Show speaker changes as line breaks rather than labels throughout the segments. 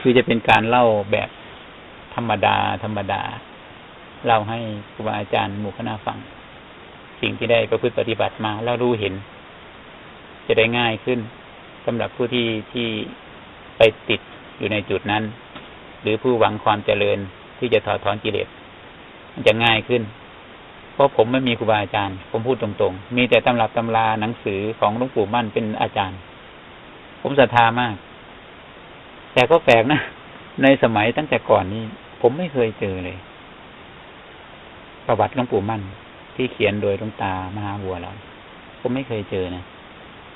คือจะเป็นการเล่าแบบธรรมดา ธรรมดา เล่าให้ครูบาอาจารย์หมู่คณะฟัง สิ่งที่ได้ประพฤติปฏิบัติมาแล้วรู้เห็น จะได้ง่ายขึ้นสำหรับผู้ที่ที่ไปติดอยู่ในจุดนั้น หรือผู้หวังความเจริญที่จะถอดถอนกิเลสมันจะง่ายขึ้น เพราะผมไม่มีครูบาอาจารย์ ผมพูดตรงๆ มีแต่ตำรับตำราหนังสือของหลวงปู่มั่นเป็นอาจารย์ ผมศรัทธามาก แต่ก็แปลกนะ ในสมัยตั้งแต่ก่อนนี้ ผมไม่เคยเจอเลย ประวัติหลวงปู่มั่น ที่เขียนโดยหลวงตามหาบัวเรา ผมไม่เคยเจอนะ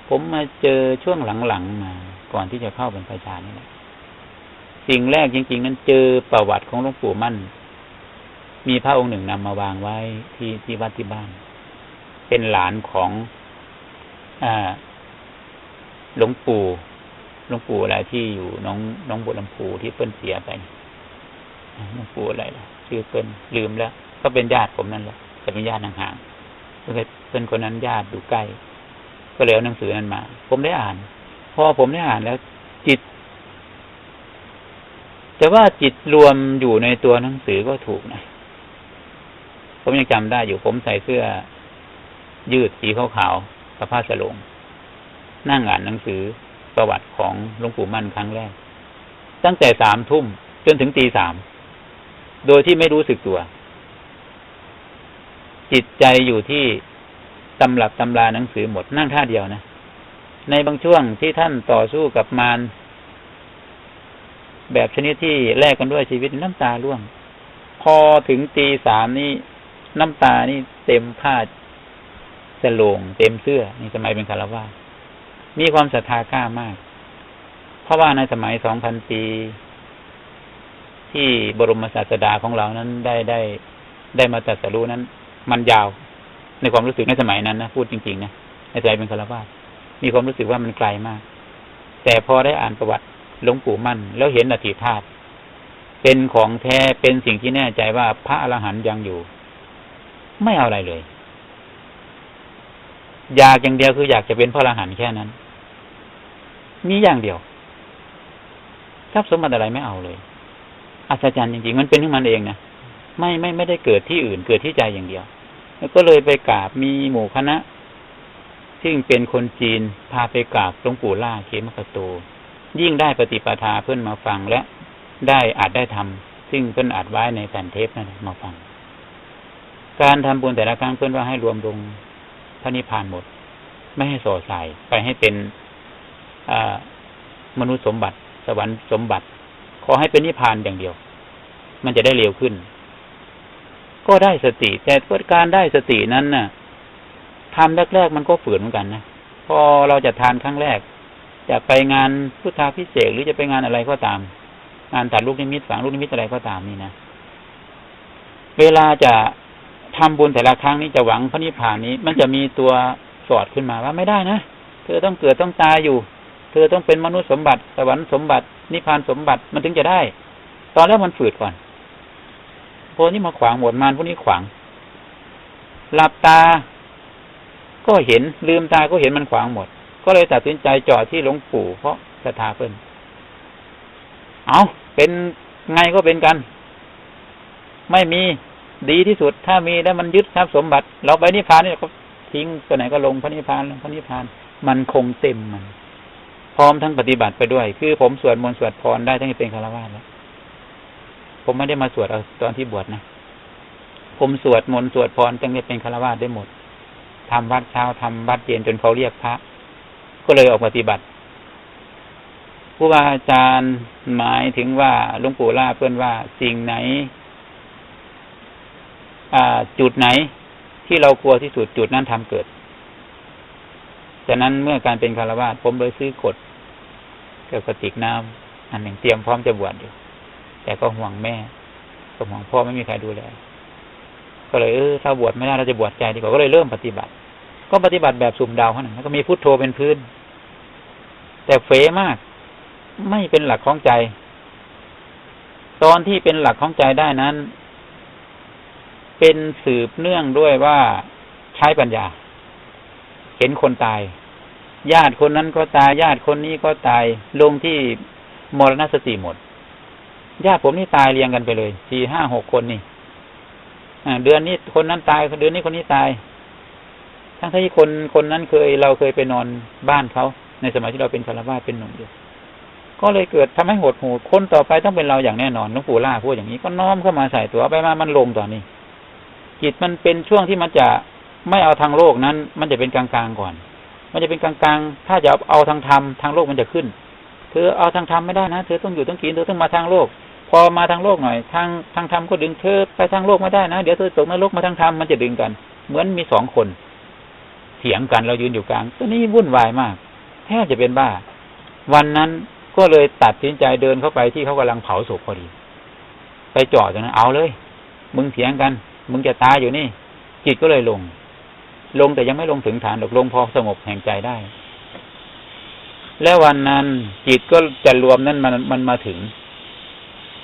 ผมมาเจอช่วงหลังๆมา ก่อนที่จะเข้าเป็นประชานี่แหละสิ่งแรกจริง ๆ นั้นเจอประวัติของหลวงปู่มั่น มีพระองค์หนึ่งนำมาวางไว้ที่ที่วัดที่บ้าน เป็นหลานของอหลวงปู่ หลวงปู่อะไรที่อยู่น้องน้องบุรลำพูที่เปิ้นเสียไปหลวงปู่อะไรล่ะชื่อเปิ้นลืมแล้ว ก็เป็นญาติผมนั่นแหละแต่เป็นญาติห่างๆเพื่อนคนนั้นญาติอยู่ใกล้ ก็เลยเอาหนังสือนั้นมา ผมได้อ่าน พอผมได้อ่านแล้วจิตจะว่าจิตรวมอยู่ในตัวหนังสือก็ถูกนะผมยังจำได้อยู่ผมใส่เสื้อ ยืดสีขาวๆกับผ้าสลงนั่งอ่านหนังสือ ประวัติของหลวงปู่มั่นครั้งแรก ตั้งแต่สามทุ่มจนถึงตีสาม โดยที่ไม่รู้สึกตัว จิตใจอยู่ที่ตำรับตำราหนังสือหมดนั่งท่าเดียวนะ ในบางช่วงที่ท่านต่อสู้กับมารแบบชนิดที่แลกกันด้วยชีวิตน้ำตาร่วง พอถึงตีสามนี่น้ำตานี่เต็มผ้าสลงเต็มเสื้อ นี่สมัยเป็นคารวา มีความศรัทธากล้ามาก เพราะว่าในสมัยสองพันปี ที่บรมศาสดาของเรานั้นได้ได้ได้มาตรัสรู้นั้น มันยาว ในความรู้สึกในสมัยนั้นนะพูดจริงๆนะในใจเป็นคารวามีความรู้สึกว่ามันไกลมาก แต่พอได้อ่านประวัติหลวงปู่มั่น แล้วเห็นอธิธาตุเป็นของแท้เป็นสิ่งที่แน่ใจว่าพระอรหันต์ยังอยู่ ไม่เอาอะไรเลย อยากอย่างเดียวคืออยากจะเป็นพระอรหันต์แค่นั้น มีอย่างเดียวทรัพย์สมบัติอะไรไม่เอาเลย อัศจรรย์จริงๆ มันเป็นของมันเองนะไม่ไม่ไม่ได้เกิดที่อื่นเกิดที่ใจอย่างเดียว แล้วก็เลยไปกราบมีหมู่คณะซึ่งเป็นคนจีนพาไปกราบหลวงปู่ล่าเขมกโตยิ่งได้ปฏิปทาเพื่อนมาฟังและได้อาจได้ทำซึ่งเพื่อนอาจไว้ในแผ่นเทปนั่นมาฟัง การทำบุญแต่ละครั้งเพื่อนว่าให้รวมลงพระนิพพานหมด ไม่ให้โสดใส่ไปให้เป็น มนุษย์สมบัติ สวรรค์สมบัติ ขอให้เป็นนิพพานอย่างเดียว มันจะได้เร็วขึ้น ก็ได้สติ แต่เพื่อการได้สตินั้นน่ะทำแรกๆมันก็ฝืนเหมือนกันนะพอเราจะทานครั้งแรกจะไปงานพุทธาพิเศษหรือจะไปงานอะไรก็ตาม งานถ่ายลูกนิมิตฝังลูกนิมิตอะไรก็ตามนี่นะเวลาจะทำบุญแต่ละครั้งนี้จะหวังพระนิพพานนี้ มันจะมีตัวสอดขึ้นมาว่าไม่ได้นะเธอต้องเกิดต้องตายอยู่ เธอต้องเป็นมนุษย์สมบัติสวรรค์สมบัตินิพพานสมบัติมันถึงจะได้ ตอนแรกมันฝืดก่อนพวกนี้มาขวางหมดมานพวกนี้ขวาง หลับตา ก็เห็นลืมตาก็เห็นมันขวางหมด ก็เลยตัดสินใจจอดที่หลวงปู่เพราะศรัทธาเพิ่นเอาเป็นไงก็เป็นกัน ไม่มีดีที่สุด ถ้ามีแล้วมันยึดทรัพย์สมบัติ เราไปนิพพานนี่ก็ทิ้งตัวไหนก็ลงพระนิพพานพระนิพพาน มันคงเต็มมัน พร้อมทั้งปฏิบัติไปด้วย คือผมสวดมนต์สวดพรได้ทั้งที่เป็นคารวะแล้ว ผมไม่ได้มาสวดเอาตอนที่บวชนะ ผมสวดมนต์สวดพรตั้งแต่เป็นคารวะได้หมดทำวัดเช้าทำวัดเย็นจนเขาเรียกพระ ก็เลยออกปฏิบัติผู้บาอาจารย์หมายถึงว่าหลวงปู่ล่าเพื่อนว่าสิ่งไหนจุดไหนที่เรากลัวที่สุดจุดนั้นทำเกิดจากนั้นเมื่อการเป็นคารวะผมเลยซื้อกด กับกระติกน้ำอันหนึ่งเตรียมพร้อมจะบวชอยู่ แต่ก็ห่วงแม่ก็ห่วงพ่อไม่มีใครดูแลก็เลยเออถ้าบวชไม่ได้เราจะบวชใจดีกว่าก็เลยเริ่มปฏิบัติ ก็ปฏิบัติแบบสุ่มดาวเท่านั้นแล้วก็มีพุทโธเป็นพื้น แต่เฟมาก ไม่เป็นหลักของใจ ตอนที่เป็นหลักของใจได้นั้น เป็นสืบเนื่องด้วยว่าใช้ปัญญา เห็นคนตาย ญาติคนนั้นก็ตายญาติคนนี้ก็ตายลงที่มรณสติหมด ญาติผมนี่ตายเรียงกันไปเลยสี่ห้าหกคนนี่เดือนนี้คนนั้นตายเดือนนี้คนนี้ตาย ทั้งที่คนคนนั้นเคยเราเคยไปนอนบ้านเขาในสมัยที่เราเป็นคารวาเป็นหนุ่มอยู่ก็เลยเกิดทำให้หดหูคนต่อไปต้องเป็นเราอย่างแน่นอนหลวงปู่ล่าพูดอย่างนี้ก็น้อมเข้ามาใส่ตัวไปมามันลงตอนนี้ จิตมันเป็นช่วงที่มันจะไม่เอาทางโลกนั้น มันจะเป็นกลางๆก่อน มันจะเป็นกลางๆ ถ้าจะเอาทางธรรมทางโลกมันจะขึ้น เธอเอาทางธรรมไม่ได้นะ เธอต้องอยู่ต้องกิน เธอต้องมาทางโลก พอมาทางโลกหน่อย ทางทางธรรมก็ดึงเธอไปทางโลกไม่ได้นะ เดี๋ยวเธอตกนรกมาทางธรรมมันจะดึงกัน เหมือนมีสองคนเถียงกันเรายืนอยู่กลาง ตัวนี้วุ่นวายมาก แทบจะเป็นบ้า วันนั้นก็เลยตัดสินใจเดินเข้าไปที่เขากำลังเผาศพพอดี ไปจอดตรงนั้นเอาเลย มึงเถียงกัน มึงจะตายอยู่นี่ จิตก็เลยลง ลงแต่ยังไม่ลงถึงฐานหรอกลงพอสงบแห่งใจได้ แล้ววันนั้นจิตก็จะรวมนั้นมันมันมาถึง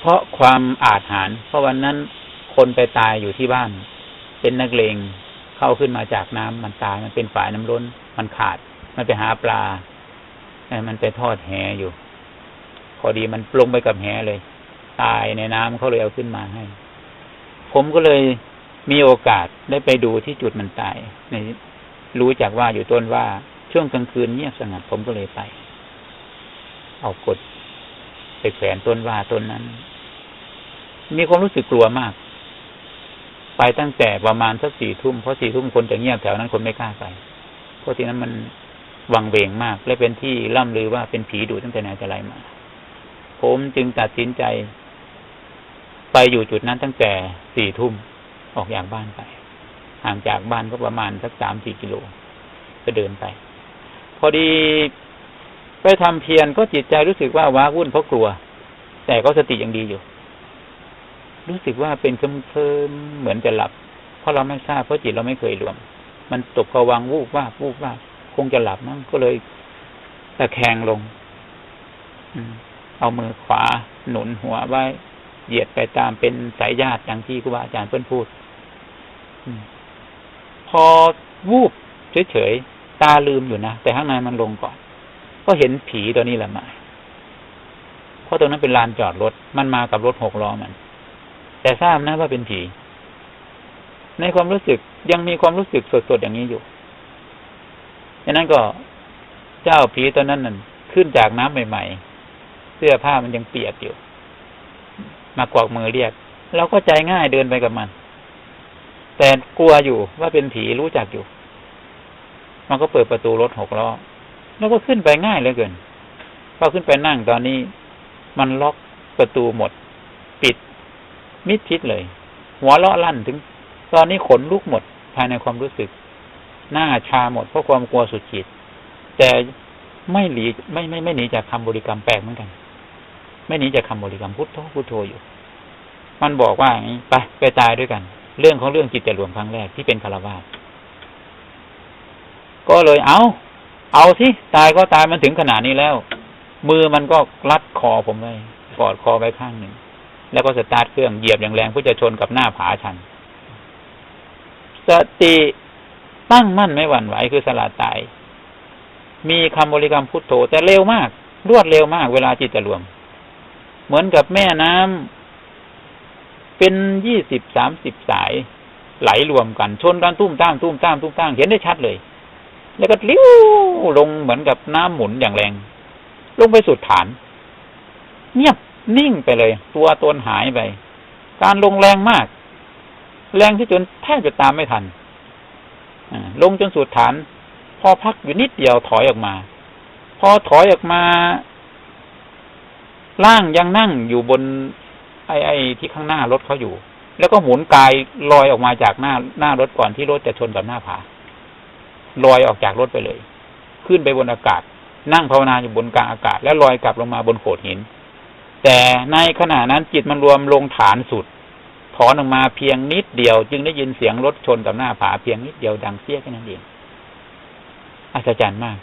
เพราะความอาจหาร เพราะวันนั้นคนไปตายอยู่ที่บ้าน เป็นนักเลงเข้าขึ้นมาจากน้ำมันตายมันเป็นฝ่ายน้ำล้น มันขาด มันไปหาปลามันไปทอดแหอยู่ พอดีมันปลงไปกับแหเลย ตายในน้ำเขาเลยเอาขึ้นมาให้ ผมก็เลย มีโอกาสได้ไปดูที่จุดมันตายในรู้จักว่าอยู่ต้นว่าช่วงกลางคืนเงียบสงัดผมก็เลยไป เอากดไปแขวนต้นว่าต้นนั้น มีความรู้สึกกลัวมาก ไปตั้งแต่ประมาณสักสี่ทุ่มเพราะสี่ทุ่มคนจะเงียบแถวนั้นคนไม่กล้าไปเพราะที่นั้นมันวังเวงมาก และเป็นที่ล่ำลือว่าเป็นผีดุตั้งแต่ไหนแต่ไรมา ผมจึงตัดสินใจ ไปอยู่จุดนั้นตั้งแต่สี่ทุ่ม ออกจากบ้านไป ห่างจากบ้านก็ประมาณสักสามสี่กิโลจะเดินไป พอดีไปทำเพียรก็จิตใจรู้สึกว่าว้าวุ่นเพราะกลัว แต่ก็สติยังดีอยู่ รู้สึกว่าเป็นเคลิ้มเหมือนจะหลับ เพราะเราไม่ทราบเพราะจิตเราไม่เคยรวม มันตกผวังวูบว่าวูบว่าคงจะหลับมั้งก็เลยตะแคงลงเอามือขวาหนุนหัวไว้ เหยียดไปตามเป็นสายญาติอย่างที่ครูบาอาจารย์เพื่อนพูด พอวูบเฉยๆตาลืมอยู่นะแต่ข้างในมันลงก่อน ก็เห็นผีตัวนี้แหละมาเพราะตรงนั้นเป็นลานจอดรถมันมากับรถหกล้อมัน แต่ทราบนะว่าเป็นผีในความรู้สึกยังมีความรู้สึกสดๆอย่างนี้อยู่ดังนั้นก็เจ้าผีตัวนั้นนั่นขึ้นจากน้ำใหม่ๆ เสื้อผ้ามันยังเปียกอยู่ มากวอกมือเรียกเราก็ใจง่ายเดินไปกับมัน แต่กลัวอยู่ว่าเป็นผีรู้จักอยู่ มันก็เปิดประตูรถหกล้อแล้วก็ขึ้นไปง่ายเหลือเกินพอขึ้นไปนั่งตอนนี้ มันล็อกประตูหมด ปิด มิดชิดเลย หัวเลาะลั่นถึง ตอนนี้ขนลุกหมดภายในความรู้สึก หน้าชาหมดเพราะความกลัวสุดขีดแต่ไม่หลีไม่ไม่ไม่หนีจากคำบริกรรมแปลกเหมือนกัน ไม่หนีจากคำบริกรรมพุทโธพุทโธอยู่ มันบอกว่าอย่างนี้ไปไปตายด้วยกัน เรื่องของเรื่องจิตจะรวมครั้งแรกที่เป็นคารวะก็เลยเอาเอาสิตายก็ตายมันถึงขนาดนี้แล้ว มือมันก็รัดคอผมเลยกอดคอไว้ข้างหนึ่งแล้วก็สตาร์ทเครื่องเหยียบอย่างแรงเพื่อจะชนกับหน้าผาชันสติตั้งมั่นไม่หวั่นไหวคือสลาดตาย มีคำบริกรรมพุทโธแต่เร็วมาก รวดเร็วมากเวลาจิตจะรวม เหมือนกับแม่น้ำ เป็นยี่สิบสามสิบสายไหลรวมกัน ชนกันตุ้มตามตุ้มตามตุ้มตามเห็นได้ชัดเลย แล้วก็ลิ้วลงเหมือนกับน้ำหมุนอย่างแรง ลงไปสุดฐาน เงียบนิ่งไปเลย ตัวตนหายไป การลงแรงมาก แรงที่จนแทบจะตามไม่ทันลงจนสุดฐาน พอพักอยู่นิดเดียวถอยออกมา พอถอยออกมาล่างยังนั่งอยู่บน ไอ้ไอ้ที่ข้างหน้ารถเขาอยู่ แล้วก็หมุนกายลอยออกมาจากหน้าหน้ารถก่อนที่รถจะชนกับหน้าผาลอยออกจากรถไปเลย ขึ้นไปบนอากาศ นั่งภาวนาอยู่บนกลางอากาศ แล้วลอยกลับลงมาบนโขดหิน แต่ในขณะนั้นจิตมันรวมลงฐานสุดถอนออกมาเพียงนิดเดียว จึงได้ยินเสียงรถชนกับหน้าผาเพียงนิดเดียวดังเสี้ยแค่นั้นเองอัศจรรย์มาก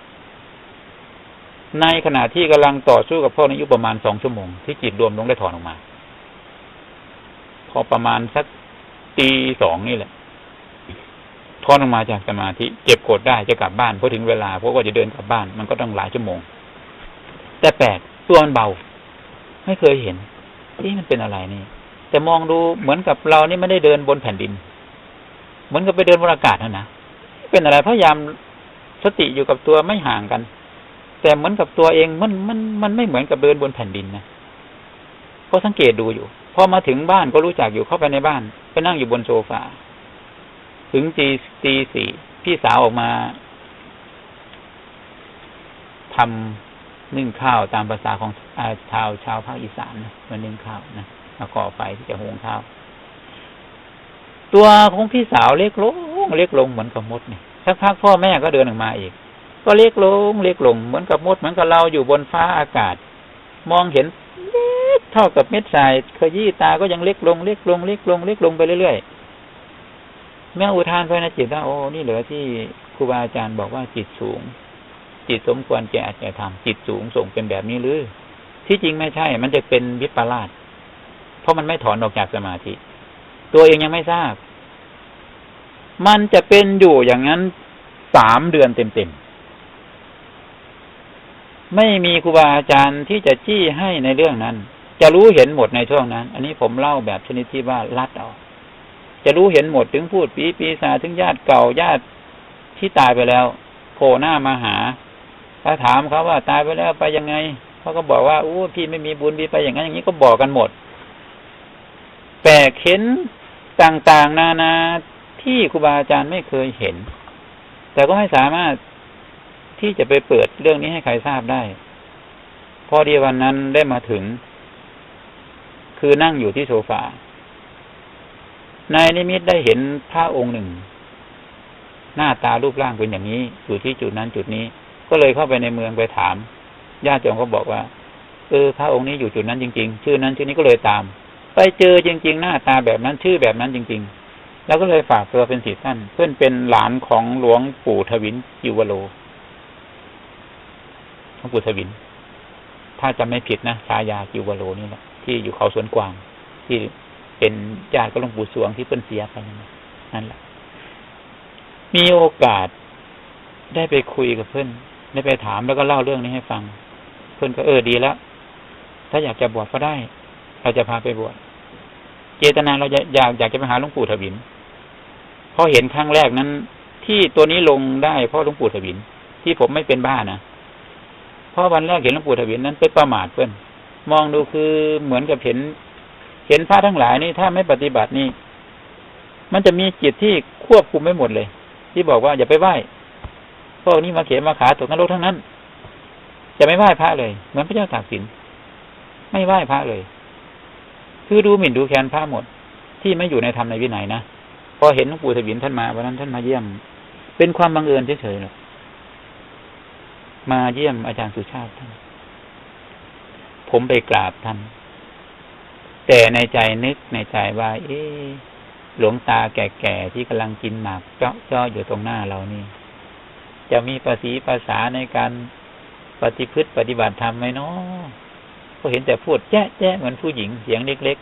ในขณะที่กำลังต่อสู้กับพ่อในยุประมาณสองชั่วโมงที่จิตรวมลงได้ถอนออกมา พอประมาณสักตีสองนี่แหละถอนออกมาจากสมาธิเก็บกดได้จะกลับบ้านพอถึงเวลาเพราะว่าจะเดินกลับบ้านมันก็ต้องหลายชั่วโมง แต่แปลกตัวมันเบา ไม่เคยเห็นที่มันเป็นอะไรนี่ แต่มองดูเหมือนกับเรานี่ไม่ได้เดินบนแผ่นดิน เหมือนกับไปเดินบนอากาศนะนะเป็นอะไรพยายามสติอยู่กับตัวไม่ห่างกัน แต่เหมือนกับตัวเองมันมันมันไม่เหมือนกับเดินบนแผ่นดินนะก็สังเกตดูอยู่ พอมาถึงบ้านก็รู้จักอยู่เข้าไปในบ้าน ไปนั่งอยู่บนโซฟาถึงตีตีสี่พี่สาวออกมาทำนึ่งข้าวตามภาษาของชาวชาวภาคอีสานนะมานึ่งข้าวนะมาก่อไฟที่จะหุงข้าว ตัวของพี่สาวเล็กลงเล็กลงเหมือนกับมดเนี่ยสักพักพ่อแม่ก็เดินออกมาอีก ก็เล็กลงเล็กลงเหมือนกับมดเหมือนกับเราอยู่บนฟ้าอากาศ มองเห็นเล็ เท่ากับเม็ดทรายขยี้ตาก็ยังเล็กลงเล็กลงเล็กลงเล็กลงไปเรื่อยๆแม่อุทานไปนจิตว่าโอ้นี่เหลือที่ครูบาอาจารย์บอกว่าจิตสูง จิตสมควรแก่อาจจะทำจิตสูงส่งเป็นแบบนี้หรือ ที่จริงไม่ใช่ มันจะเป็นวิปลาสเพราะมันไม่ถอนออกจากสมาธิ ตัวเองยังไม่ทราบ มันจะเป็นอยู่อย่างนั้นสามเดือนเต็มๆไม่มีครูบาอาจารย์ที่จะจี้ให้ในเรื่องนั้น จะรู้เห็นหมดในช่วงนั้น อันนี้ผมเล่าแบบชนิดที่ว่าลัดเอาจะรู้เห็นหมดถึงพูดปีปีศาถึงญาติเก่าญาติที่ตายไปแล้วโผล่หน้ามาหาถ้าถามเขาว่าตายไปแล้วไปยังไงเขาก็บอกว่าอู้พี่ไม่มีบุญพี่ไปอย่างนั้นอย่างนี้ก็บอกกันหมดแปลกเห็นต่างๆนานาที่ครูบาอาจารย์ไม่เคยเห็น แต่ก็ไม่สามารถที่จะไปเปิดเรื่องนี้ให้ใครทราบได้ พอดีวันนั้นได้มาถึง คือนั่งอยู่ที่โซฟา นายนิมิตได้เห็นพระองค์หนึ่ง หน้าตารูปร่างเป็นอย่างนี้ อยู่ที่จุดนั้นจุดนี้ ก็เลยเข้าไปในเมืองไปถาม ญาติโยมก็บอกว่า เออพระองค์นี้อยู่จุดนั้นจริง ๆ ชื่อนั้นชื่อนี้ก็เลยตาม ไปเจอจริง ๆ หน้าตาแบบนั้นชื่อแบบนั้นจริง ๆ แล้วก็เลยฝากตัวเป็นศิษย์ท่านเพื่อนเป็นหลานของหลวงปู่ทวินจิวโลหลวงปู่ทวินถ้าจะไม่ผิดนะชายาจิวโลนี่แหละ ที่อยู่เขาสวนกวาง ที่เป็นญาติกับหลวงปู่สวงที่เพิ่นเสียไปนั่นแหละ มีโอกาสได้ไปคุยกับเพื่อนได้ไปถามแล้วก็เล่าเรื่องนี้ให้ฟัง เพื่อนก็เออดีแล้วถ้าอยากจะบวชก็ได้ เราจะพาไปบวชเจตนาเราอยากอยากจะไปหาหลวงปู่ถวินพอเห็นครั้งแรกนั้น ที่ตัวนี้ลงได้เพราะหลวงปู่ถวินที่ผมไม่เป็นบ้านะเพราะวันแรกเห็นหลวงปู่ถวินนั้นเป็นประมาทเพื่อน มองดูคือเหมือนกับเห็น เห็นพระทั้งหลายนี่ถ้าไม่ปฏิบัตินี่ มันจะมีจิตที่ควบคุมไม่หมดเลย ที่บอกว่าอย่าไปไหว้พวกนี้มาเขียนมาขาตกนรกทั้งนั้น จะไม่ไหว้พระเลยเหมือนพระเจ้าตากสินไม่ไหว้พระเลย คือดูหมิ่นดูแคลนพระหมด ที่ไม่อยู่ในธรรมในวินัยนะพอเห็นหลวงปู่ถวินท่านมาวันนั้นท่านมาเยี่ยม เป็นความบังเอิญเฉยๆหรอกมาเยี่ยมอาจารย์สุชาติท่าน ผมไปกราบท่าน แต่ในใจนึกในใจว่า เอ๊หลวงตาแก่ๆที่กำลังกินหมากเจาะเจาะอยู่ตรงหน้าเรานี่ จะมีภาษีภาษาในการปฏิพฤติปฏิบัติธรรมไหมเนาะก็เห็นแต่พูดแจ๊ะแจ๊ะเหมือนผู้หญิงเสียงเล็ก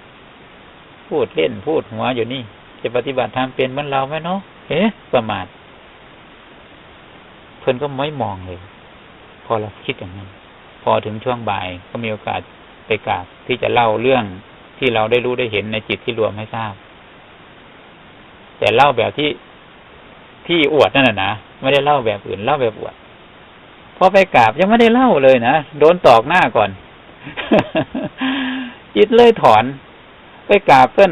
ๆ พูดเล่นพูดหัวอยู่นี่ จะปฏิบัติธรรมเป็นเหมือนเราไหมเนาะเอ๊ะประมาทเพิ่นก็ไม่มองเลย พอเราคิดอย่างนั้น พอถึงช่วงบ่ายก็มีโอกาสไปกราบที่จะเล่าเรื่องที่เราได้รู้ได้เห็นในจิตที่รวมให้ทราบ แต่เล่าแบบที่ที่อวดนั่นน่ะนะไม่ได้เล่าแบบอื่นเล่าแบบอวดพอไปกราบยังไม่ได้เล่าเลยนะโดนตอกหน้าก่อน จิตเลยถอน ไปกราบเพื่อน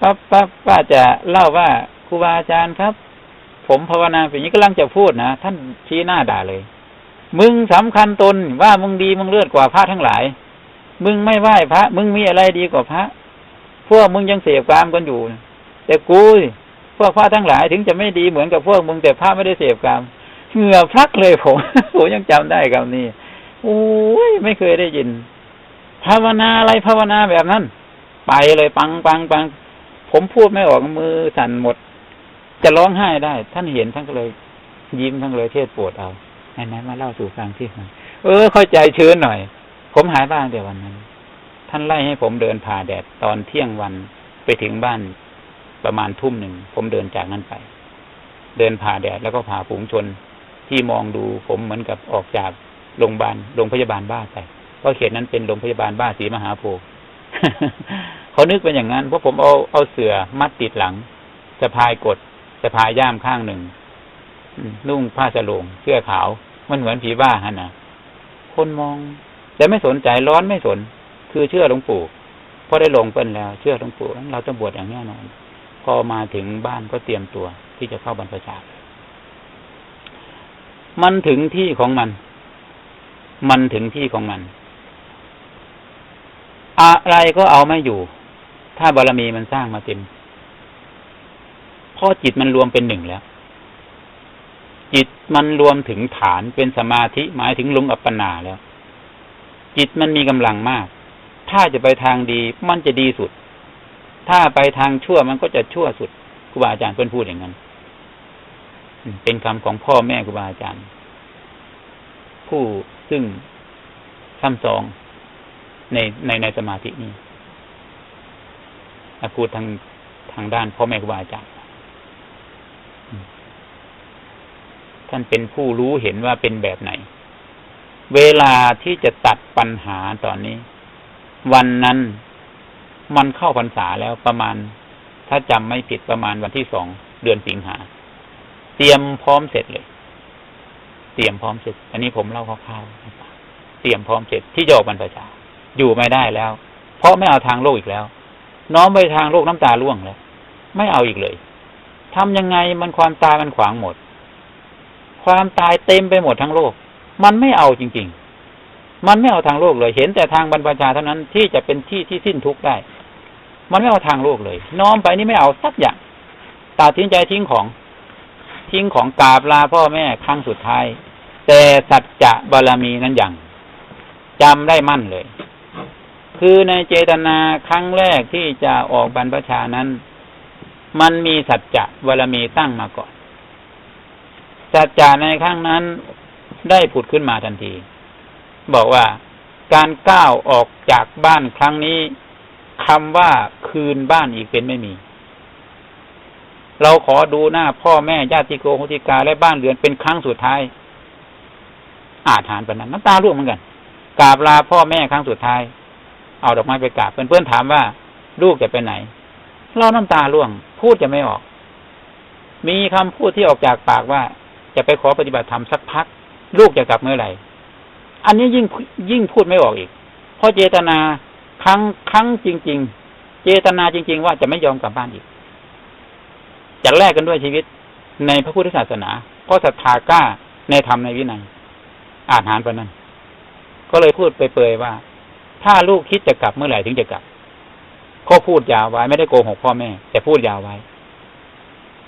ปั๊บปั๊บป้าจะเล่าว่าครูบาอาจารย์ครับ ผมภาวนาแบบนี้กำลังจะพูดนะท่านชี้หน้าด่าเลย มึงสำคัญตนว่ามึงดีมึงเลือดกว่าพระทั้งหลาย มึงไม่ไหว้พระ มึงมีอะไรดีกว่าพระ พวกมึงยังเสพกามกันอยู่ แต่กูพวกพระทั้งหลายถึงจะไม่ดีเหมือนกับพวกมึงแต่พระไม่ได้เสพกามเหงื่อพักเลยผมผมยังจำได้คำนี้โอ้ยไม่เคยได้ยิน ภาวนาอะไรภาวนาแบบนั้น ไปเลยปังปังปังผมพูดไม่ออกมือสั่นหมด จะร้องไห้ได้ ท่านเห็นท่านก็เลย ยิ้มท่านเลยเทศปวดเอา ไหนๆมาเล่าสู่ฟังที่เออ เข้าใจชื้นหน่อย ผมหายบ้างแต่วันนั้น ท่านไล่ให้ผมเดินผ่าแดดตอนเที่ยงวันไปถึงบ้านประมาณทุ่มหนึ่ง ผมเดินจากนั้นไป เดินผ่าแดดแล้วก็ผ่าฝูงชน ที่มองดูผมเหมือนกับออกจากโรงพยาบาลโรงพยาบาลบ้าไปเพราะเขตนั้นเป็นโรงพยาบาลบ้าศรีมหาโพธิ์เขานึกเป็นอย่างนั้นเพราะผมเอาเอาเสือมัดติดหลังสะพายกดสะพายย่ามข้างหนึ่ง อืมนุ่งผ้าสโลงเสื้อขาว มันเหมือนผีบ้าฮะนะคนมอง แต่ไม่สนใจร้อนไม่สน คือเชื่อหลวงปู่พอได้ลงเปิ้นแล้ว เชื่อหลวงปู่เราจะบวชอย่างแน่นอน พอมาถึงบ้านก็เตรียมตัวที่จะเข้าบรรพชามันถึงที่ของมัน มันถึงที่ของมัน อะไรก็เอาไม่อยู่ ถ้าบารมีมันสร้างมาเต็มพราะจิตมันรวมเป็นหนึ่งแล้ว จิตมันรวมถึงฐานเป็นสมาธิหมายถึงลงอัปปนาแล้ว จิตมันมีกำลังมาก ถ้าจะไปทางดีมันจะดีสุด ถ้าไปทางชั่วมันก็จะชั่วสุดครูบาอาจารย์เพื่อนพูดอย่างนั้นเป็นคำของพ่อแม่ครูบาอาจารย์ ผู้ซึ่งซ้ำสองในในในสมาธินี้พูดทางทางด้านพ่อแม่ครูบาอาจารย์ ท่านเป็นผู้รู้เห็นว่าเป็นแบบไหน เวลาที่จะตัดปัญหาตอนนี้ วันนั้นมันเข้าพรรษาแล้วประมาณ ถ้าจำไม่ผิดประมาณวันที่สองเดือนสิงหา เตรียมพร้อมเสร็จเลย เตรียมพร้อมเสร็จ อันนี้ผมเล่าคร่าวๆเตรียมพร้อมเสร็จที่จะออกบรรพชาอยู่ไม่ได้แล้ว เพราะไม่เอาทางโลกอีกแล้ว น้อมไปทางโลกน้ำตาล่วงแล้ว ไม่เอาอีกเลยทำยังไงมันความตายมันขวางหมด ความตายเต็มไปหมดทั้งโลก มันไม่เอาจริง ๆ มันไม่เอาทางโลกเลย เห็นแต่ทางบรรพชาเท่านั้นที่จะเป็นที่ที่สิ้นทุกข์ได้ มันไม่เอาทางโลกเลย น้อมไปนี่ไม่เอาสักอย่างตัดทิ้งใจทิ้งของทิ้งของกราบลาพ่อแม่ครั้งสุดท้าย แต่สัจจะบารมีนั้นอย่างจำได้มั่นเลย คือในเจตนาครั้งแรกที่จะออกบรรพชานั้น มันมีสัจจะบารมีตั้งมาก่อน สัจจาในครั้งนั้นได้ผุดขึ้นมาทันที บอกว่าการก้าวออกจากบ้านครั้งนี้คำว่าคืนบ้านอีกเป็นไม่มี เราขอดูหน้าพ่อแม่ญาติโกโหติกาและบ้านเรือนเป็นครั้งสุดท้าย อาถานปนั้นน้ำตาร่วงเหมือนกันกราบลาพ่อแม่ครั้งสุดท้าย เอาดอกไม้ไปกราบเพื่อนๆถามว่า ลูกจะไปไหน เราน้ำตาร่วง พูดจะไม่ออก มีคำพูดที่ออกจากปากว่า จะไปขอปฏิบัติธรรมสักพัก ลูกจะกลับเมื่อไหร่ อันนี้ยิ่งยิ่งพูดไม่ออกอีก เพราะเจตนาครั้งครั้งจริง ๆ เจตนาจริง ๆ ว่าจะไม่ยอมกลับบ้านอีกจะแลกกันด้วยชีวิตในพระพุทธศาสนา เพราะศรัทธากล้าในธรรมในวินัยอาหารปนั้น ก็เลยพูดไปเปยว่า ถ้าลูกคิดจะกลับเมื่อไหร่ถึงจะกลับเขาพูดยาวไว้ไม่ได้โกหกพ่อแม่ แต่พูดยาวไว้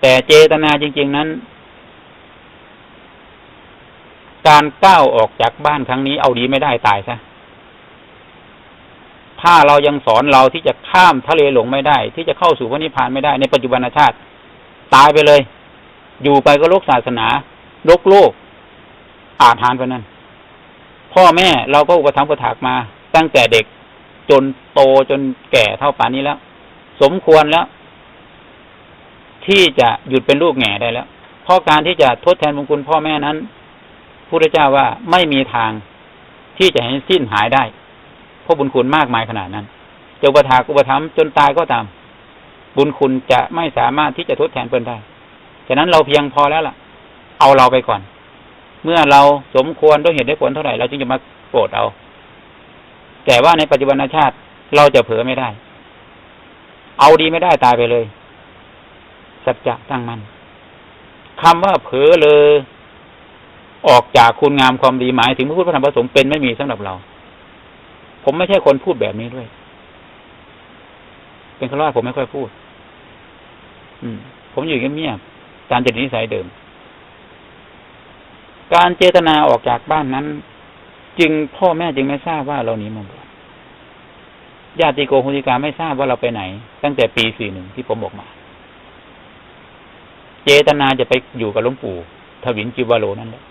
แต่เจตนาจริง ๆ นั้น การก้าวออกจากบ้านครั้งนี้เอาดีไม่ได้ตายซะถ้าเรายังสอนเราที่จะข้ามทะเลหลงไม่ได้ ที่จะเข้าสู่พระนิพพานไม่ได้ในปัจจุบันชาติ ตายไปเลย อยู่ไปก็โลกศาสนาโลกโลก อาหารไปนั้นพ่อแม่เราก็อุปถัมภ์ประถากมา ตั้งแต่เด็กจนโตจนแก่เท่าป่านนี้แล้ว สมควรแล้ว ที่จะหยุดเป็นลูกแง่ได้แล้วเพราะการที่จะทดแทนบุญคุณพ่อแม่นั้น พุทธเจ้าว่าไม่มีทางที่จะให้สิ้นหายได้เพราะบุญคุณมากมายขนาดนั้นจะอุปถากอุปธรรมจนตายก็ตาม บุญคุณจะไม่สามารถที่จะทดแทนเพิ่นได้ฉะนั้นเราเพียงพอแล้วล่ะ เอาเราไปก่อน เมื่อเราสมควรด้วยเหตุด้วยผลเท่าไหร่เราจึงจะมาโปรดเอา แต่ว่าในปัจจุบันชาติเราจะเผลอไม่ได้ เอาดีไม่ได้ตายไปเลย สัจจะตั้งมัน่นคำว่าเผลอเลย ออกจากคุณงามความดีหมายถึงพระพุทธธรรมประสงค์เป็นไม่มีสำหรับเรา ผมไม่ใช่คนพูดแบบนี้ด้วย เป็นคำว่าผมไม่ค่อยพูด อืม ผมอยู่เงียบๆตามจริตนิสัยเดิม การเจตนาออกจากบ้านนั้น จึงพ่อแม่จึงไม่ทราบว่าเราหนีมาบวชญาติโกโหติกาไม่ทราบว่าเราไปไหน ตั้งแต่ปีสี่หนึ่งที่ผมบอกมา เจตนาจะไปอยู่กับหลวงปู่ทวินจิวาโลนั่นแหละ